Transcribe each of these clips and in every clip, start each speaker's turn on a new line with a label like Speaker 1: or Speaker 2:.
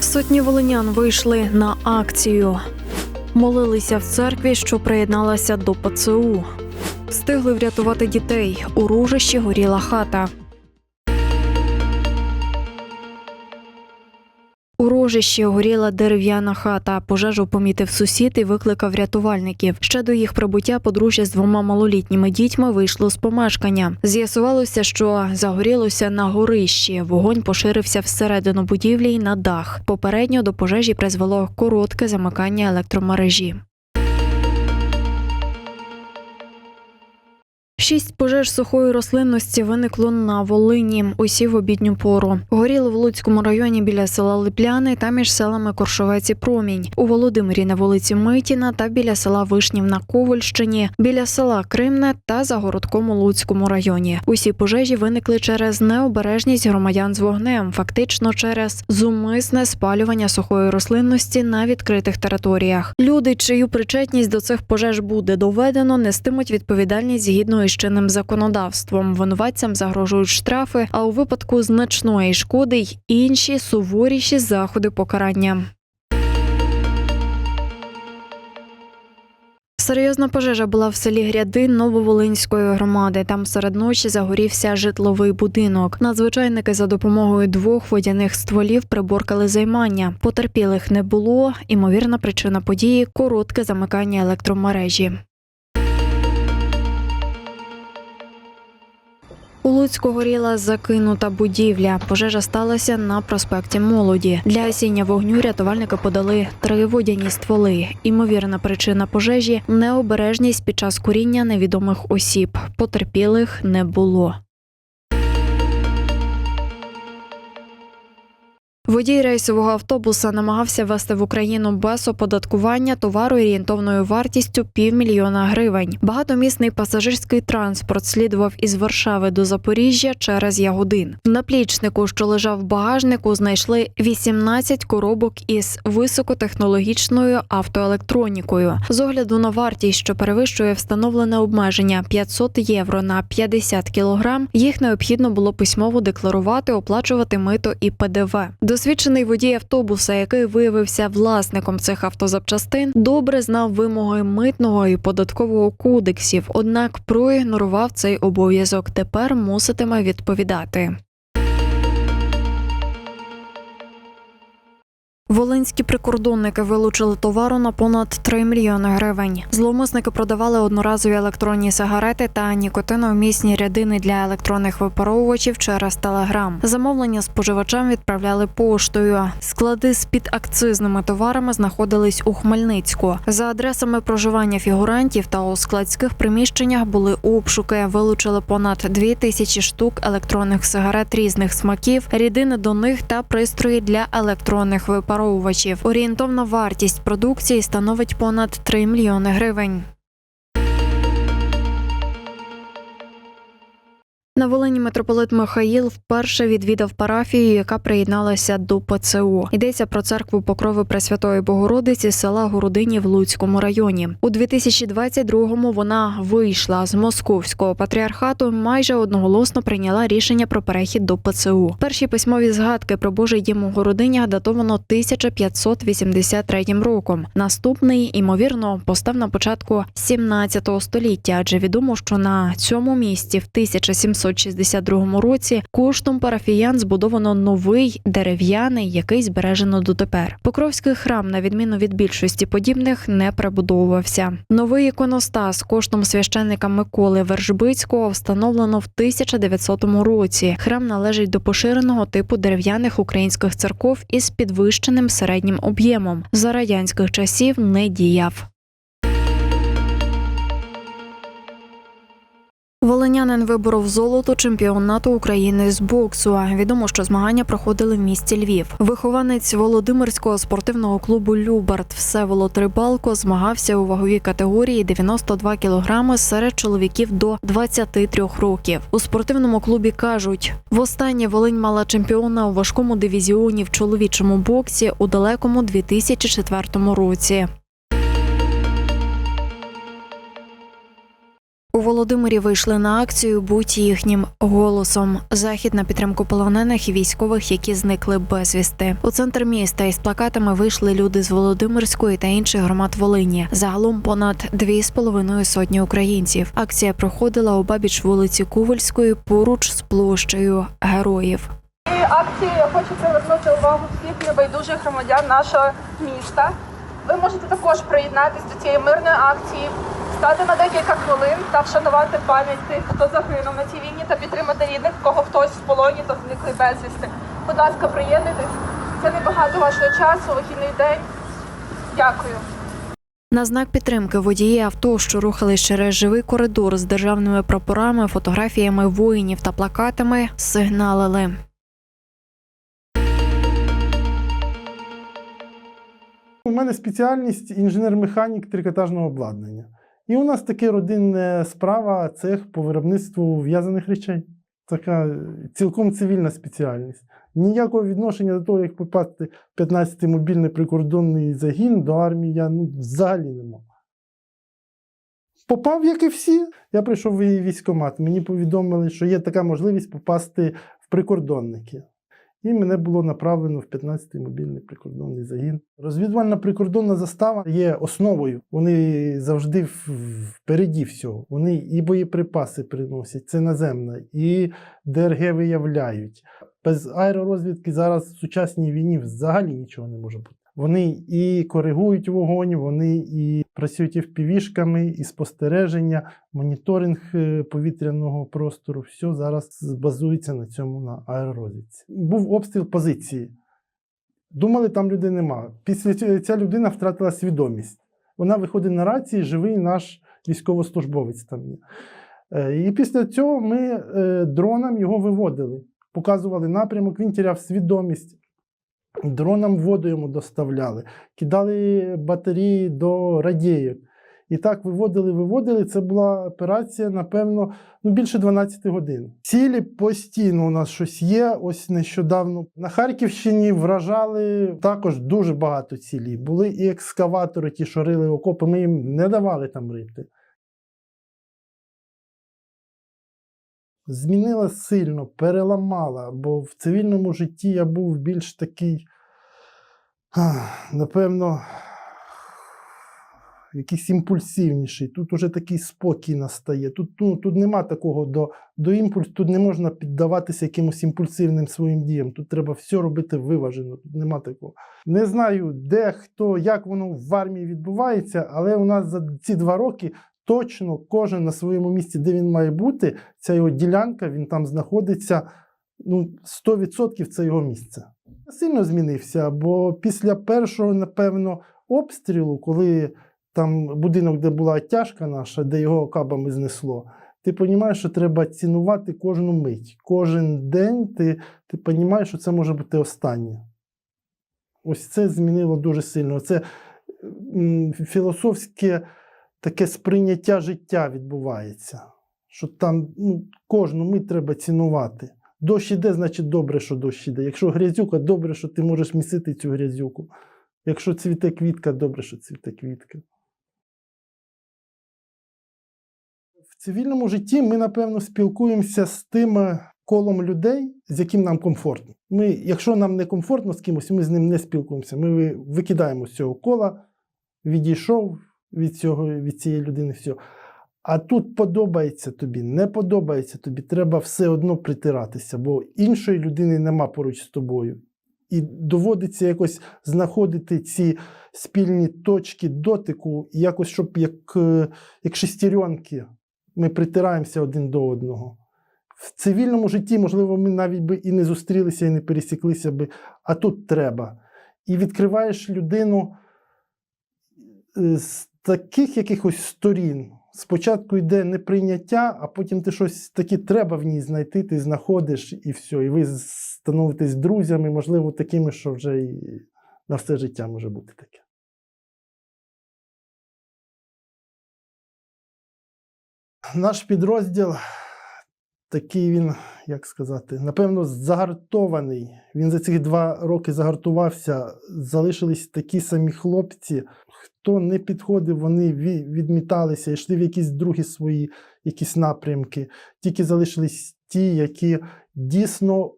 Speaker 1: Сотні волинян вийшли на акцію. Молилися в церкві, що приєдналася до ПЦУ. Встигли врятувати дітей. У ружищі горіла хата. У рожищі горіла дерев'яна хата. Пожежу помітив сусід і викликав рятувальників. Ще до їх прибуття подружжя з двома малолітніми дітьми вийшло з помешкання. З'ясувалося, що загорілося на горищі. Вогонь поширився всередину будівлі й на дах. Попередньо до пожежі призвело коротке замикання електромережі. Шість пожеж сухої рослинності виникло на Волині. Усі в обідню пору. Горіло в Луцькому районі біля села Липляни та між селами Коршовець і Промінь. У Володимирі на вулиці Митіна та біля села Вишнів на Ковальщині, біля села Кримне та за городком у Луцькому районі. Усі пожежі виникли через необережність громадян з вогнем, фактично через зумисне спалювання сухої рослинності на відкритих територіях. Люди, чию причетність до цих пожеж буде доведено, нестимуть відповідальність згідно чинним законодавством. Винуватцям загрожують штрафи, а у випадку значної шкоди й інші суворіші заходи покарання. Серйозна пожежа була в селі Гряди Нововолинської громади. Там серед ночі загорівся житловий будинок. Надзвичайники за допомогою двох водяних стволів приборкали займання. Потерпілих не було. Імовірна причина події коротке замикання електромережі. У Луцьку горіла закинута будівля. Пожежа сталася на проспекті Молоді. Для осіння вогню рятувальники подали три водяні стволи. Імовірна причина пожежі необережність під час куріння невідомих осіб. Потерпілих не було. Водій рейсового автобуса намагався вести в Україну без оподаткування товару орієнтовною вартістю півмільйона гривень. Багатомісний пасажирський транспорт слідував із Варшави до Запоріжжя через Ягодин. В наплічнику, що лежав в багажнику, знайшли 18 коробок із високотехнологічною автоелектронікою. З огляду на вартість, що перевищує встановлене обмеження 500 євро на 50 кілограм, їх необхідно було письмово декларувати, оплачувати мито і ПДВ. Досвідчений водій автобуса, який виявився власником цих автозапчастин, добре знав вимоги митного і податкового кодексів, однак проігнорував цей обов'язок. Тепер муситиме відповідати. Волинські прикордонники вилучили товару на понад 3 мільйони гривень. Зловмисники продавали одноразові електронні сигарети та нікотиновмісні рядини для електронних випаровувачів через телеграм. Замовлення споживачам відправляли поштою. Склади з підакцизними товарами знаходились у Хмельницьку. За адресами проживання фігурантів та у складських приміщеннях були обшуки. Вилучили понад 2 тисячі штук електронних сигарет різних смаків, рідини до них та пристрої для електронних випаровувачів. Орієнтовна вартість продукції становить понад 3 мільйони гривень. На Волині митрополит Михаїл вперше відвідав парафію, яка приєдналася до ПЦУ. Йдеться про церкву Покрови Пресвятої Богородиці села Городині в Луцькому районі. У 2022-му вона вийшла з московського патріархату. Майже одноголосно прийняла рішення про перехід до ПЦУ. Перші письмові згадки про Божий дім у Городинях датовано 1583 роком. Наступний, імовірно, постав на початку 17 століття, адже відомо, що на цьому місці в 1700 1962 році коштом парафіян збудовано новий дерев'яний, який збережено дотепер. Покровський храм, на відміну від більшості подібних, не прибудовувався. Новий іконостас коштом священника Миколи Вержбицького встановлено в 1900 році. Храм належить до поширеного типу дерев'яних українських церков із підвищеним середнім об'ємом. За радянських часів не діяв. Волинянин виборов золото чемпіонату України з боксу. Відомо, що змагання проходили в місті Львів. Вихованець Володимирського спортивного клубу Любард Всеволод Рибалко змагався у ваговій категорії 92 кілограми серед чоловіків до 23 років. У спортивному клубі кажуть, востаннє Волинь мала чемпіона у важкому дивізіоні в чоловічому боксі у далекому 2004 році. У Володимирі вийшли на акцію Будь їхнім голосом. Захід на підтримку полонених і військових, які зникли безвісти. У центр міста із плакатами вийшли люди з Володимирської та інших громад Волині. Загалом понад дві з половиною сотні українців. Акція проходила у бабіч вулиці Кувельської поруч з площею героїв.
Speaker 2: цієї акції я хочу привернути увагу всіх небайдужих громадян нашого міста. Ви можете також приєднатися до цієї мирної акції, стати на декілька хвилин та вшанувати пам'ять тих, хто загинув на цій війні, та підтримати рідних, в кого хтось в полоні та зникли безвісти. Будь ласка, приєднуйтесь. Це небагато вашого часу, вихідний день. Дякую.
Speaker 1: На знак підтримки водії авто, що рухались через живий коридор з державними прапорами, фотографіями воїнів та плакатами, сигналили.
Speaker 3: У мене спеціальність інженер-механік трикотажного обладнання. І у нас таке родинна справа цех по виробництву в'язаних речей. Така цілком цивільна спеціальність. Ніякого відношення до того, як попасти 15-й мобільний прикордонний загін до армії, я ну, взагалі не мав. Попав, як і всі. Я прийшов в військкомат. Мені повідомили, що є така можливість попасти в прикордонники. І мене було направлено в 15-й мобільний прикордонний загін. Розвідувальна прикордонна застава є основою. Вони завжди впереді всього. Вони і боєприпаси приносять, це наземна, і ДРГ виявляють. Без аеророзвідки зараз в сучасній війні взагалі нічого не може бути. Вони і коригують вогонь, вони і працюють і впівішками, і спостереження, моніторинг е, повітряного простору. Все зараз базується на цьому на аеророзвідці. Був обстріл позиції. Думали, там людей нема. Після цього ця людина втратила свідомість. Вона виходить на рації, живий наш військовослужбовець там є. Е, І після цього ми е, дроном його виводили, показували напрямок, він тіряв свідомість. Дроном воду йому доставляли, кидали батареї до радієк. І так виводили, виводили. Це була операція, напевно, ну, більше 12 годин. Цілі постійно у нас щось є. Ось нещодавно на Харківщині вражали також дуже багато цілей. Були і екскаватори, ті, що рили окопи. Ми їм не давали там рити. Змінила сильно, переламала, бо в цивільному житті я був більш такий, напевно, якийсь імпульсивніший. Тут уже такий спокій настає. Тут, ну, тут нема такого до, до імпульсу, тут не можна піддаватися якимось імпульсивним своїм діям. Тут треба все робити виважено. Тут нема такого. Не знаю, де хто, як воно в армії відбувається, але у нас за ці два роки точно кожен на своєму місці, де він має бути, ця його ділянка, він там знаходиться. Ну, 100% це його місце. Сильно змінився, бо після першого, напевно, обстрілу, коли там будинок, де була тяжка наша, де його кабами знесло, ти розумієш, що треба цінувати кожну мить. Кожен день ти, ти розумієш, що це може бути останнє. Ось це змінило дуже сильно. Це філософське таке сприйняття життя відбувається. Що там ну, кожну мить треба цінувати. Дощ іде, значить добре, що дощ іде. Якщо грязюка, добре, що ти можеш місити цю грязюку. Якщо цвіте квітка, добре, що цвіте квітка. В цивільному житті ми, напевно, спілкуємося з тим е, колом людей, з яким нам комфортно. Ми, якщо нам не комфортно з кимось, ми з ним не спілкуємося. Ми викидаємо з цього кола, відійшов від, цього, від цієї людини. Все. А тут подобається тобі, не подобається тобі, треба все одно притиратися, бо іншої людини нема поруч з тобою. І доводиться якось знаходити ці спільні точки дотику, якось, щоб як, е, як шестеренки ми притираємося один до одного. В цивільному житті, можливо, ми навіть би і не зустрілися, і не пересіклися би, а тут треба. І відкриваєш людину е, з таких якихось сторін. Спочатку йде неприйняття, а потім ти щось таке треба в ній знайти, ти знаходиш і все. І ви становитесь друзями, можливо, такими, що вже і на все життя може бути таке. Наш підрозділ такий він, як сказати, напевно, загартований. Він за ці два роки загартувався. Залишились такі самі хлопці. Хто не підходив, вони ві- відміталися, йшли в якісь другі свої якісь напрямки. Тільки залишились ті, які дійсно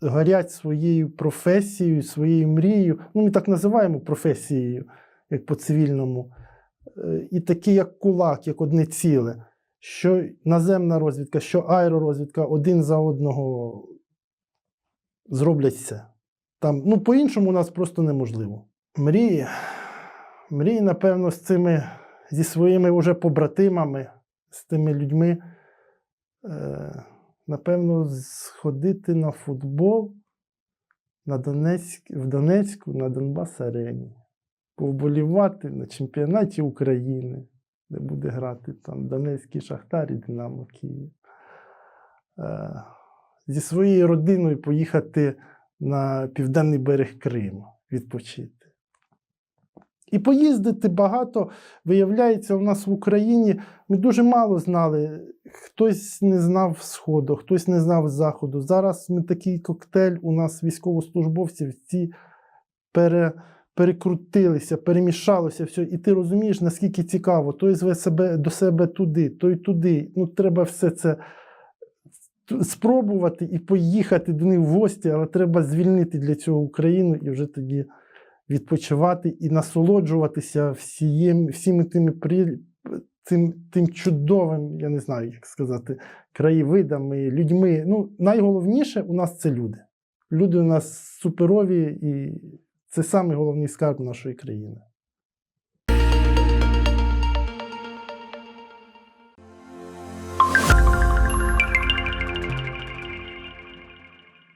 Speaker 3: горять своєю професією, своєю мрією. Ну, ми так називаємо професією, як по цивільному. Е, І такі, як кулак, як одне ціле. Що наземна розвідка, що аеророзвідка один за одного зроблять все. Там, ну, по-іншому у нас просто неможливо. Мрії. Мрії, напевно, з цими, зі своїми уже побратимами, з тими людьми. Е, напевно, сходити на футбол на Донецьк, в Донецьку на Донбас арені. Повболівати на чемпіонаті України, де буде грати там Донецький Шахтар і Динамо Київ. Е, зі своєю родиною поїхати на південний берег Криму відпочити. І поїздити багато, виявляється, у нас в Україні ми дуже мало знали. Хтось не знав Сходу, хтось не знав Заходу. Зараз ми такий коктейль, у нас військовослужбовців ці пере, перекрутилися, перемішалося все. І ти розумієш, наскільки цікаво. Той зве себе до себе туди, той туди. Ну, треба все це спробувати і поїхати до них в гості, але треба звільнити для цього Україну і вже тоді відпочивати і насолоджуватися всієм, всіми тими при, тим, тим чудовим, я не знаю, як сказати, краєвидами, людьми. Ну, найголовніше у нас це люди. Люди у нас суперові, і це самий головний скарб нашої країни.